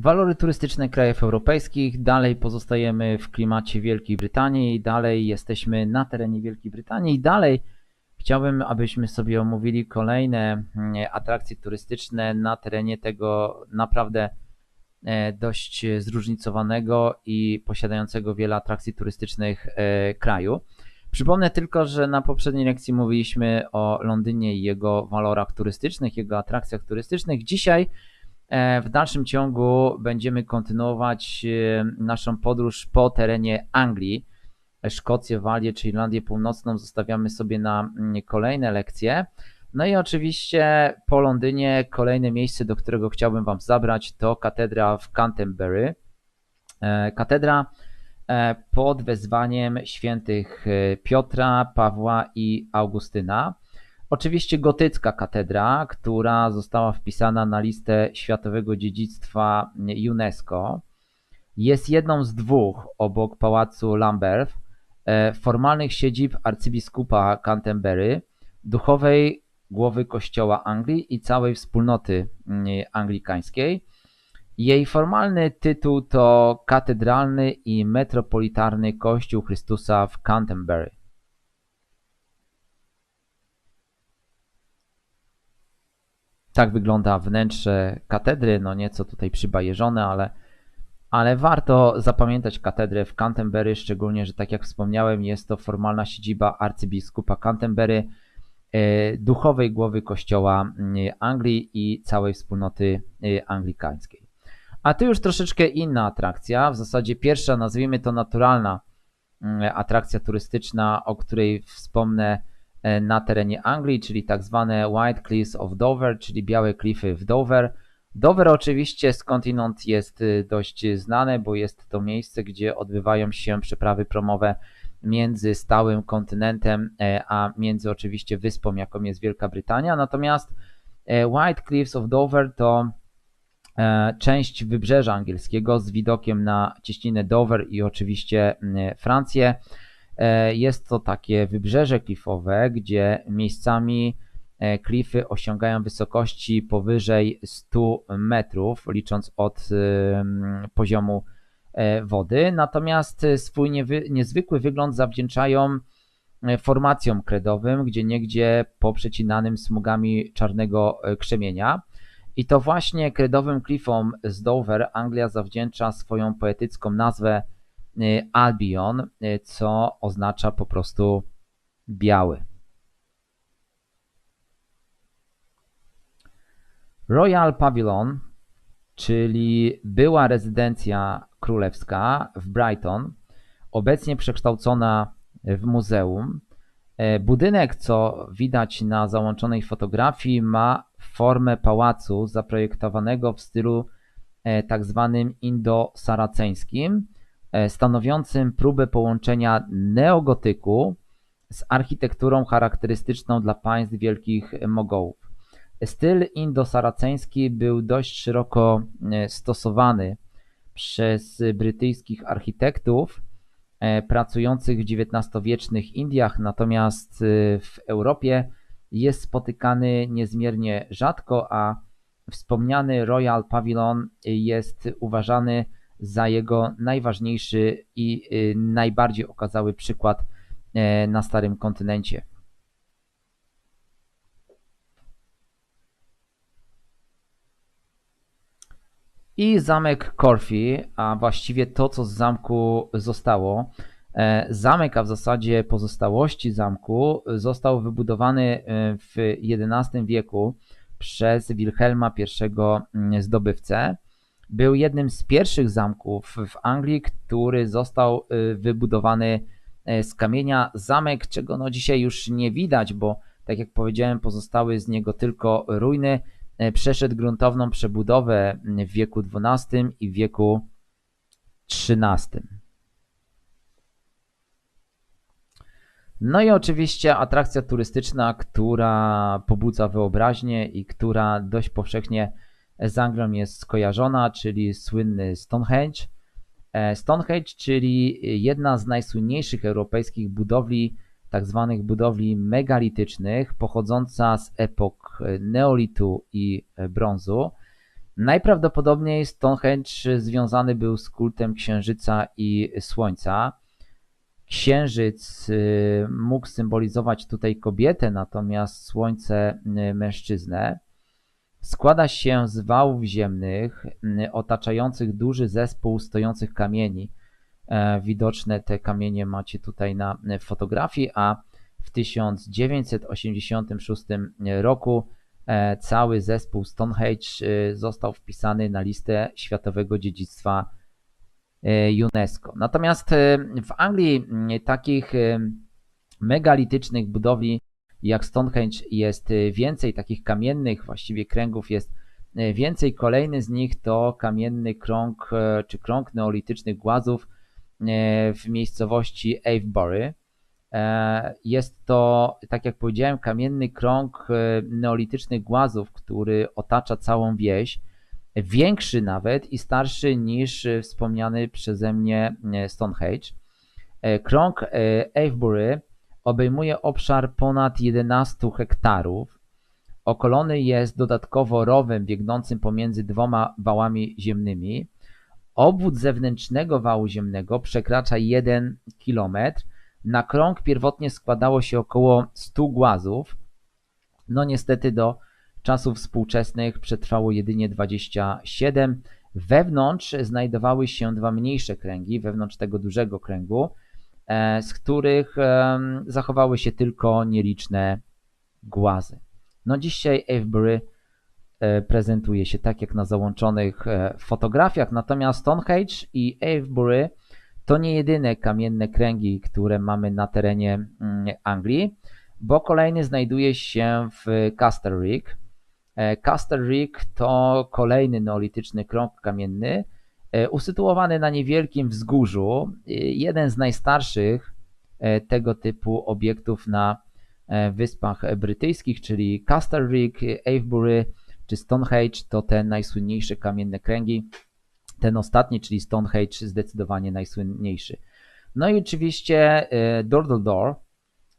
Walory turystyczne krajów europejskich. Dalej pozostajemy w klimacie Wielkiej Brytanii, dalej jesteśmy na terenie Wielkiej Brytanii dalej chciałbym, abyśmy sobie omówili kolejne mm, atrakcje turystyczne na terenie tego naprawdę e, dość zróżnicowanego i posiadającego wiele atrakcji turystycznych e, kraju. Przypomnę tylko, że na poprzedniej lekcji mówiliśmy o Londynie i jego walorach turystycznych, jego atrakcjach turystycznych. Dzisiaj w dalszym ciągu będziemy kontynuować e, naszą podróż po terenie Anglii. Szkocję, Walię czy Irlandię Północną zostawiamy sobie na mm, kolejne lekcje. No i oczywiście po Londynie kolejne miejsce, do którego chciałbym Wam zabrać, to katedra w Canterbury. E, katedra E, pod wezwaniem świętych e, Piotra, Pawła i Augustyna. Oczywiście gotycka katedra, która została wpisana na listę Światowego Dziedzictwa UNESCO, jest jedną z dwóch obok pałacu Lambeth e, formalnych siedzib arcybiskupa Canterbury, duchowej głowy kościoła Anglii i całej wspólnoty anglikańskiej. Jej formalny tytuł to Katedralny i Metropolitarny Kościół Chrystusa w Canterbury. Tak wygląda wnętrze katedry, no nieco tutaj przybajeżone, ale, ale warto zapamiętać katedrę w Canterbury, szczególnie, że tak jak wspomniałem, jest to formalna siedziba arcybiskupa Canterbury, e, duchowej głowy kościoła Anglii i całej wspólnoty e, anglikańskiej. A tu już troszeczkę inna atrakcja, w zasadzie pierwsza, nazwijmy to naturalna atrakcja turystyczna, o której wspomnę na terenie Anglii, czyli tak zwane White Cliffs of Dover, czyli Białe Klify w Dover. Dover oczywiście skądinąd jest y, dość znane, bo jest to miejsce, gdzie odbywają się przeprawy promowe między stałym kontynentem, e, a między oczywiście wyspą, jaką jest Wielka Brytania. Natomiast e, White Cliffs of Dover to E, część wybrzeża angielskiego z widokiem na cieśninę Dover i oczywiście Francję. E, jest to takie wybrzeże klifowe, gdzie miejscami e, klify osiągają wysokości powyżej 100 metrów, licząc od poziomu wody. Natomiast swój niezwykły wygląd zawdzięczają formacjom kredowym, gdzie niegdzie poprzecinanym smugami czarnego krzemienia. I to właśnie kredowym klifom z Dover Anglia zawdzięcza swoją poetycką nazwę Albion, y, co oznacza po prostu biały. Royal Pavilion, czyli była rezydencja królewska w Brighton, obecnie przekształcona w muzeum. Y, budynek, co widać na załączonej fotografii, ma formę pałacu zaprojektowanego w stylu e, tak zwanym indo-saraceńskim, e, stanowiącym próbę połączenia neogotyku z architekturą charakterystyczną dla państw wielkich Mogołów. Styl indo-saraceński był dość szeroko e, stosowany przez brytyjskich architektów pracujących w XIX-wiecznych Indiach, natomiast w Europie jest spotykany niezmiernie rzadko, a wspomniany Royal Pavilion jest uważany za jego najważniejszy i y, najbardziej okazały przykład e, na Starym Kontynencie. I zamek Corfi, a właściwie to, co z zamku zostało, E, zamek, a w zasadzie pozostałości zamku, został wybudowany e, w XI wieku przez Wilhelma I mm, zdobywcę. Był jednym z pierwszych zamków w Anglii, który został e, wybudowany z kamienia. Zamek, czego no dzisiaj już nie widać, bo tak jak powiedziałem, pozostały z niego tylko ruiny. Przeszedł gruntowną przebudowę w wieku XII i wieku XIII. No i oczywiście atrakcja turystyczna, która pobudza wyobraźnię i która dość powszechnie z Anglią jest skojarzona, czyli słynny Stonehenge. E, Stonehenge, czyli jedna z najsłynniejszych europejskich budowli, tak zwanych budowli megalitycznych, pochodząca z epok neolitu i brązu. Najprawdopodobniej Stonehenge związany był z kultem księżyca i słońca. Księżyc y, mógł symbolizować tutaj kobietę, natomiast słońce y, mężczyznę. Składa się z wałów ziemnych y, otaczających duży zespół stojących kamieni. E, widoczne te kamienie macie tutaj na fotografii, a w 1986 roku e, cały zespół Stonehenge został wpisany na listę Światowego Dziedzictwa E, UNESCO. Natomiast e, w Anglii takich e, megalitycznych budowli jak Stonehenge jest więcej, takich kamiennych właściwie kręgów jest więcej. Kolejny z nich to kamienny krąg czy krąg neolitycznych głazów w miejscowości Avebury. Jest to, tak jak powiedziałem, kamienny krąg neolitycznych głazów, który otacza całą wieś większy nawet i starszy niż e, wspomniany przeze mnie e, Stonehenge. E, krąg Avebury obejmuje obszar ponad 11 hektarów. Okolony jest dodatkowo rowem biegnącym pomiędzy dwoma wałami ziemnymi. Obwód zewnętrznego wału ziemnego przekracza 1 km. Na krąg pierwotnie składało się około 100 głazów. No niestety do czasów współczesnych przetrwało jedynie 27. Wewnątrz znajdowały się dwa mniejsze kręgi, wewnątrz tego dużego kręgu, z których zachowały się tylko nieliczne głazy. No dzisiaj Avebury e, prezentuje się tak jak na załączonych e, fotografiach, natomiast Stonehenge i Avebury to nie jedyne kamienne kręgi, które mamy na terenie mm, Anglii, bo kolejny znajduje się w Castle Rig, E, Castle Rig to kolejny neolityczny krąg kamienny, e, usytuowany na niewielkim wzgórzu, e, jeden z najstarszych tego typu obiektów na Wyspach Brytyjskich, czyli Castle Rig, Avebury czy Stonehenge to te najsłynniejsze kamienne kręgi. Ten ostatni, czyli Stonehenge, zdecydowanie najsłynniejszy. No i oczywiście Dordledor,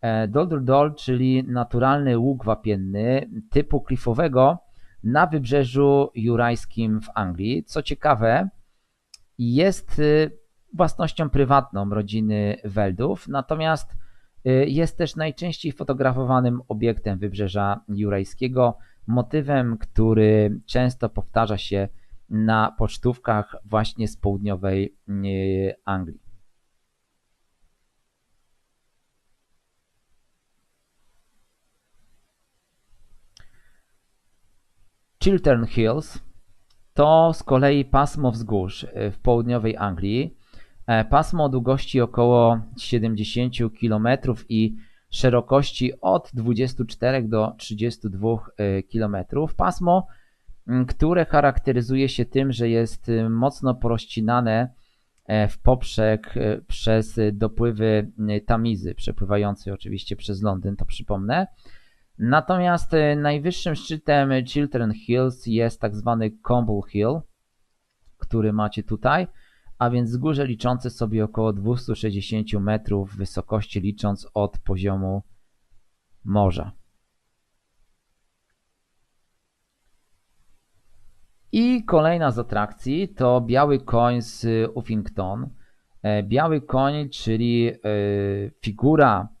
E, Dolderdol, czyli naturalny łuk wapienny typu klifowego na wybrzeżu jurajskim w Anglii. Co ciekawe, jest y, własnością prywatną rodziny Weldów, natomiast y, jest też najczęściej fotografowanym obiektem wybrzeża jurajskiego, motywem, który często powtarza się na pocztówkach właśnie z południowej y, Anglii. Chiltern Hills to z kolei pasmo wzgórz e, w południowej Anglii. E, pasmo o długości około 70 km i szerokości od 24 do 32 e, km. Pasmo, które charakteryzuje się tym, że jest mocno porozcinane w poprzek przez dopływy Tamizy, przepływającej oczywiście przez Londyn, to przypomnę. Natomiast e, najwyższym szczytem Chiltern Hills jest tak zwany Comble Hill, który macie tutaj, a więc wzgórze liczące sobie około 260 metrów wysokości licząc od poziomu morza. I kolejna z atrakcji to biały koń z Uffington. E, biały koń, czyli e, figura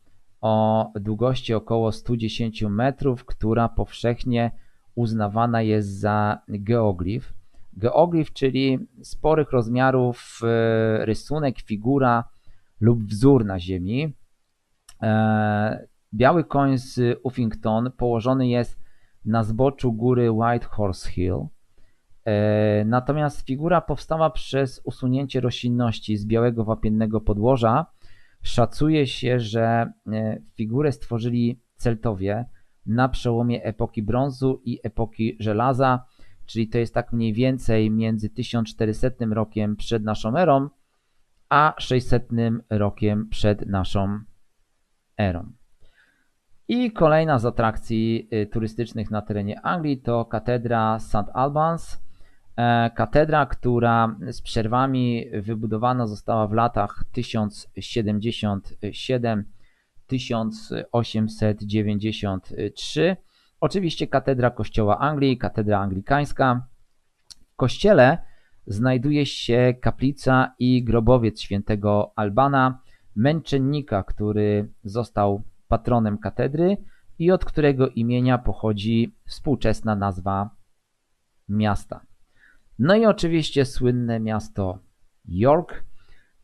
o długości około 110 metrów, która powszechnie uznawana jest za geoglif. Geoglif, czyli sporych rozmiarów e, rysunek, figura lub wzór na ziemi. E, biały koń z Uffington położony jest na zboczu góry White Horse Hill. E, natomiast figura powstała przez usunięcie roślinności z białego wapiennego podłoża Szacuje się, że e, figurę stworzyli Celtowie na przełomie epoki brązu i epoki żelaza, czyli to jest tak mniej więcej między 1400 rokiem przed naszą erą, a 600 rokiem przed naszą erą. I kolejna z atrakcji e, turystycznych na terenie Anglii to katedra St. Albans, katedra, która z przerwami wybudowana została w latach 1077-1893. Oczywiście katedra Kościoła Anglii, katedra anglikańska. kościele znajduje się kaplica i grobowiec świętego Albana, męczennika, który został patronem katedry i od którego imienia pochodzi współczesna nazwa miasta. No i oczywiście słynne miasto York,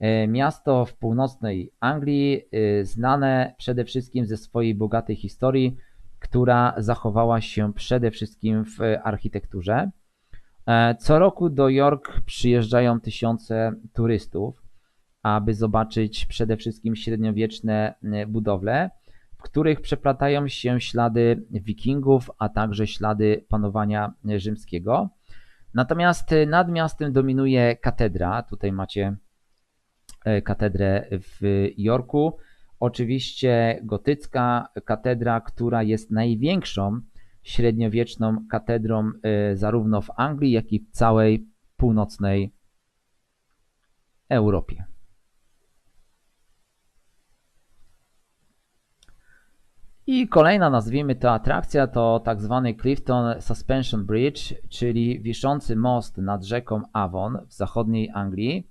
e, miasto w północnej Anglii, e, znane przede wszystkim ze swojej bogatej historii, która zachowała się przede wszystkim w architekturze. E, co roku do York przyjeżdżają tysiące turystów, aby zobaczyć przede wszystkim średniowieczne budowle, w których przeplatają się ślady wikingów, a także ślady panowania rzymskiego. Natomiast y, nad miastem dominuje katedra. Tutaj macie e, katedrę w Jorku. Oczywiście gotycka katedra, która jest największą średniowieczną katedrą e, zarówno w Anglii, jak i w całej północnej Europie. I kolejna, nazwijmy to atrakcja, to tak zwany Clifton Suspension Bridge, czyli wiszący most nad rzeką Avon w zachodniej Anglii.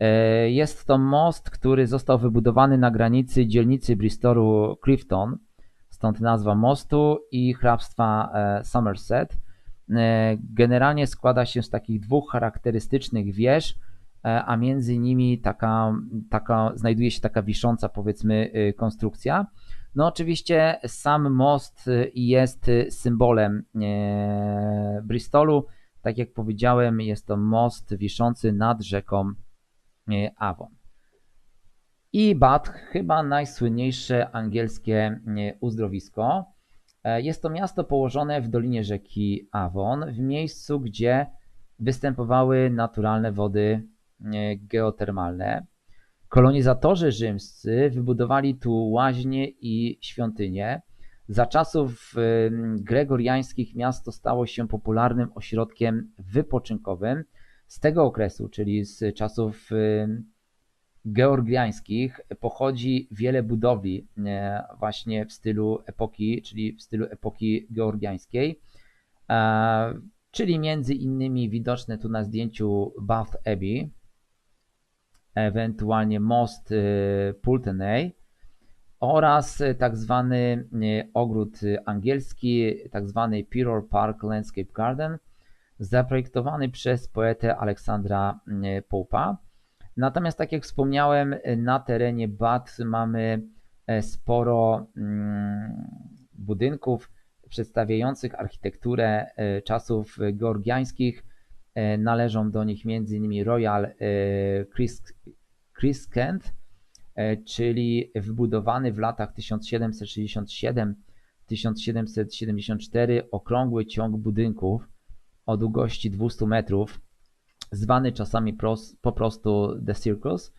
E, jest to most, który został wybudowany na granicy dzielnicy Bristolu Clifton, stąd nazwa mostu i hrabstwa e, Somerset. E, generalnie składa się z takich dwóch charakterystycznych wież, a między nimi taka, taka, znajduje się taka wisząca, powiedzmy, konstrukcja. No oczywiście sam most y, jest y, symbolem e, Bristolu. Tak jak powiedziałem, jest to most wiszący nad rzeką e, Avon. I Bath, chyba najsłynniejsze angielskie e, uzdrowisko. Jest to miasto położone w dolinie rzeki Avon, w miejscu, gdzie występowały naturalne wody geotermalne. Kolonizatorzy rzymscy wybudowali tu łaźnie i świątynie. Za czasów gregoriańskich miasto stało się popularnym ośrodkiem wypoczynkowym. Z tego okresu, czyli z czasów georgiańskich, pochodzi wiele budowli e, właśnie w stylu epoki, czyli w stylu epoki georgiańskiej, e, czyli między innymi widoczne tu na zdjęciu Bath Abbey, ewentualnie most y, Pulteney oraz y, tak zwany y, ogród angielski, tak zwany Pirror Park Landscape Garden, zaprojektowany przez poetę Aleksandra Popa. Natomiast tak jak wspomniałem, na terenie Bath mamy e, sporo mm, budynków przedstawiających architekturę e, czasów georgiańskich, należą do nich m.in. Royal e, Crescent, e, czyli wybudowany w latach 1767-1774 okrągły ciąg budynków o długości 200 metrów, zwany czasami po prostu The Circus.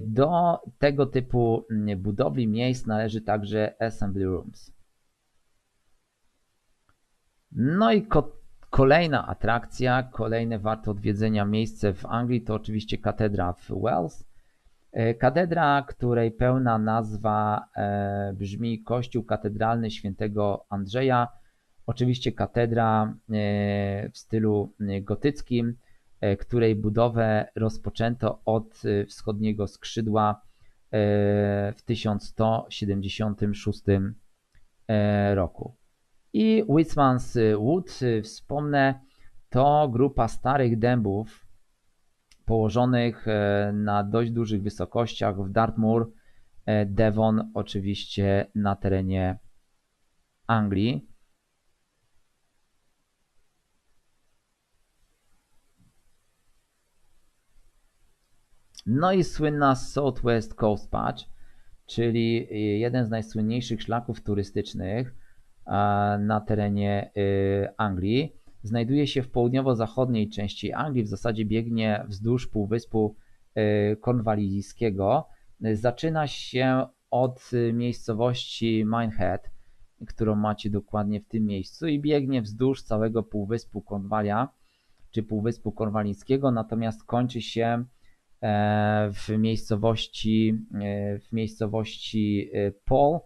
Do tego typu budowli miejsc należy także Assembly Rooms. No i Kolejna atrakcja, kolejne warte odwiedzenia miejsce w Anglii to oczywiście katedra w Wells. E, katedra, której pełna nazwa e, brzmi Kościół Katedralny Świętego Andrzeja. Oczywiście katedra e, w stylu gotyckim, której budowę rozpoczęto od wschodniego skrzydła w 1176 roku. I Whitman's Wood, y, wspomnę, to grupa starych dębów położonych e, na dość dużych wysokościach w Dartmoor, e, Devon, oczywiście na terenie Anglii. No i słynna Southwest Coast Patch, czyli y, jeden z najsłynniejszych szlaków turystycznych, na terenie y, Anglii. Znajduje się w południowo-zachodniej części Anglii, w zasadzie biegnie wzdłuż półwyspu y, konwalijskiego. Zaczyna się od miejscowości Minehead, którą macie dokładnie w tym miejscu i biegnie wzdłuż całego półwyspu Konwalia, czy półwyspu konwalińskiego, natomiast kończy się e, w miejscowości, e, w miejscowości e, Paul,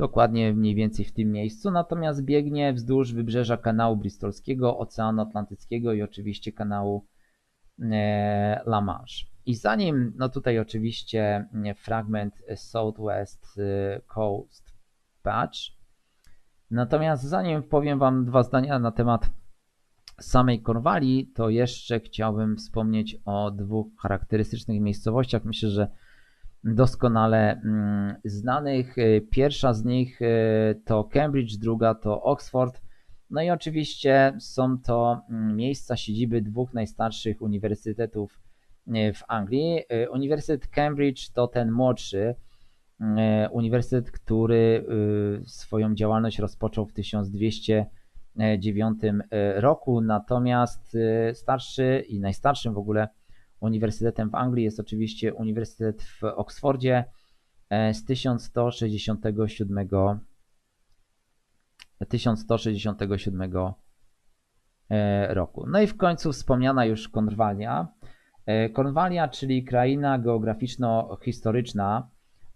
dokładnie mniej więcej w tym miejscu, natomiast biegnie wzdłuż wybrzeża kanału bristolskiego, Oceanu Atlantyckiego i oczywiście kanału e, La Manche. I zanim, no tutaj oczywiście fragment Southwest e, Coast Patch, natomiast zanim powiem Wam dwa zdania na temat samej Korwalii, to jeszcze chciałbym wspomnieć o dwóch charakterystycznych miejscowościach. Myślę, że doskonale mm, znanych. E, pierwsza z nich e, to Cambridge, druga to Oxford. No i oczywiście są to mm, miejsca siedziby dwóch najstarszych uniwersytetów e, w Anglii. Uniwersytet Cambridge to ten młodszy uniwersytet, który swoją działalność rozpoczął w 1209 roku, natomiast starszy i najstarszym w ogóle uniwersytetem w Anglii jest oczywiście Uniwersytet w Oksfordzie e, z 1167 1167 e, roku. No i w końcu wspomniana już Konwalia. E, Konwalia, czyli kraina geograficzno-historyczna,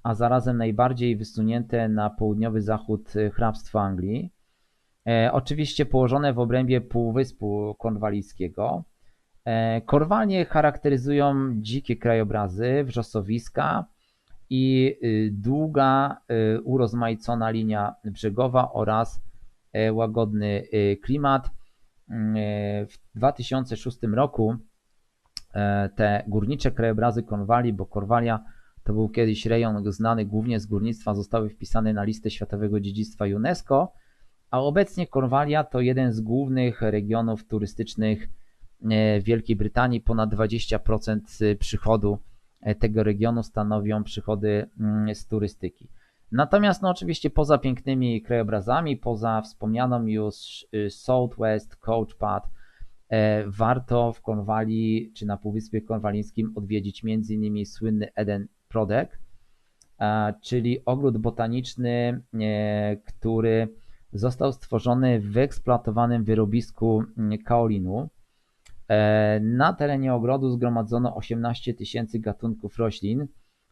a zarazem najbardziej wysunięte na południowy zachód hrabstwa Anglii. Oczywiście położone w obrębie Półwyspu Konwalijskiego. E, Korwalnie charakteryzują dzikie krajobrazy, wrzosowiska i y, długa, y, urozmaicona linia brzegowa oraz e, łagodny y, klimat. Mm, e, w 2006 roku te górnicze krajobrazy Korwali, bo Korwalia to był kiedyś rejon znany głównie z górnictwa, zostały wpisane na listę Światowego Dziedzictwa UNESCO, a obecnie Korwalia to jeden z głównych regionów turystycznych E, Wielkiej Brytanii ponad 20% przychodu e, tego regionu stanowią przychody mm, z turystyki. Natomiast no oczywiście poza pięknymi krajobrazami, poza wspomnianą już y, Southwest Path, e, warto w Kornwalii czy na Półwyspie Kornwalińskim odwiedzić m.in. słynny Eden Prodek, czyli ogród botaniczny, który został stworzony w wyeksploatowanym wyrobisku mm, kaolinu. E, na terenie ogrodu zgromadzono 18 tysięcy gatunków roślin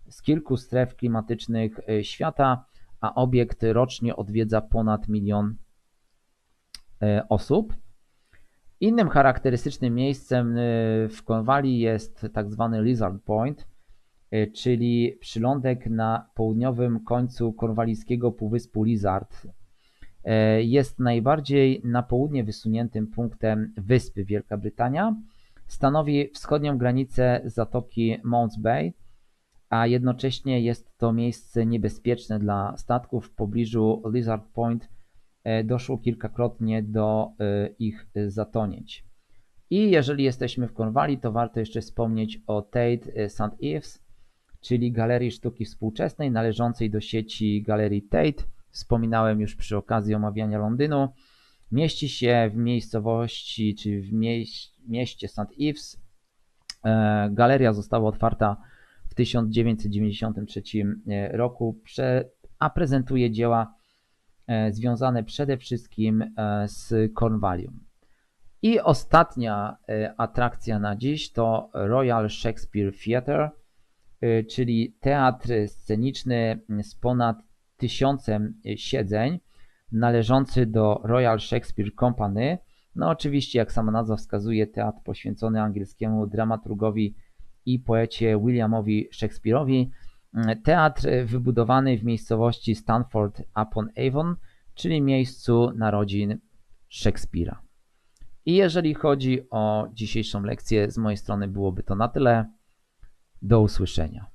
z kilku stref klimatycznych e, świata, a obiekt rocznie odwiedza ponad milion e, osób. Innym charakterystycznym miejscem w Konwali jest tak zwany Lizard Point, czyli przylądek na południowym końcu korwalijskiego półwyspu Lizard, jest najbardziej na południe wysuniętym punktem wyspy Wielka Brytania. Stanowi wschodnią granicę zatoki Mounts Bay, a jednocześnie jest to miejsce niebezpieczne dla statków. W pobliżu Lizard Point e, doszło kilkakrotnie do e, ich zatonięć. I jeżeli jesteśmy w Cornwalli, to warto jeszcze wspomnieć o Tate St. Ives, czyli galerii sztuki współczesnej należącej do sieci galerii Tate wspominałem już przy okazji omawiania Londynu. Mieści się w miejscowości, czy w mieście St. Ives. E, galeria została otwarta w 1993 e, roku, a prezentuje dzieła e, związane przede wszystkim z Cornwallium. I ostatnia atrakcja na dziś to Royal Shakespeare Theatre, czyli teatr sceniczny z ponad tysiącem e, siedzeń należący do Royal Shakespeare Company. No oczywiście, jak sama nazwa wskazuje, teatr poświęcony angielskiemu dramaturgowi i poecie Williamowi Shakespeare'owi. Mm, teatr wybudowany w miejscowości Stanford upon Avon, czyli miejscu narodzin Shakespeare'a. I jeżeli chodzi o dzisiejszą lekcję, z mojej strony byłoby to na tyle. Do usłyszenia.